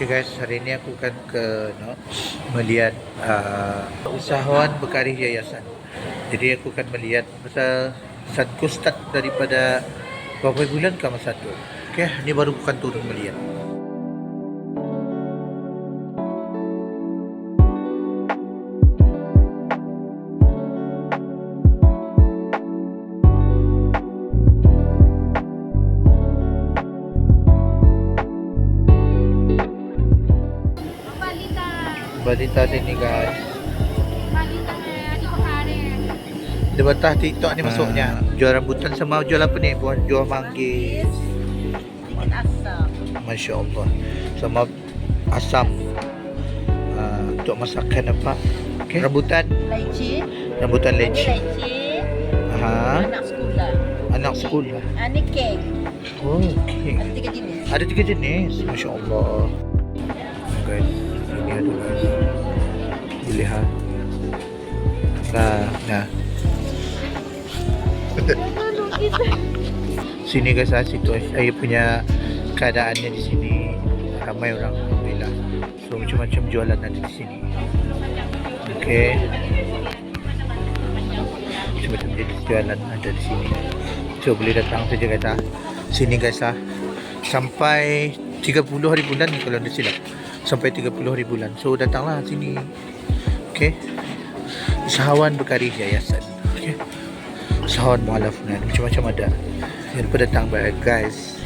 Okay guys, hari ini aku akan ke no, melihat uh, usahawan berkarya yayasan. Jadi aku akan melihat pasal satu daripada berapa bulan ke masa tu. Okay, ni baru bukan turun melihat. Balita sini guys. Balita eh, di Pekare. Dia betah TikTok ni masuknya. Jual rambutan sama jual apa ni? Buat jual manggis. Masya Allah. Sama asam. Uh, untuk masakan apa? Okay. Rambutan. Leci. Rambutan leci. leci. Ha. Anak sekolah. Anak sekolah. Ah, Ini kek. Oh, okay. Ada tiga jenis. Ada tiga jenis. Masya Allah. Guys, ini ada guys. Nah. sini guys, ah, situ saya punya keadaannya di sini. Ramai orang Alhamdulillah. So macam-macam jualan ada di sini. Okay. Macam-macam jualan ada di sini. So boleh datang saja guys ah. Sini guys ah. Sampai 30 hari bulan ni kalau anda silap. Sampai 30 hari bulan. So datanglah sini. Okay. Usahawan berkarya yayasan. Okay. Usahawan mualaf macam-macam ada. Jangan lupa datang guys.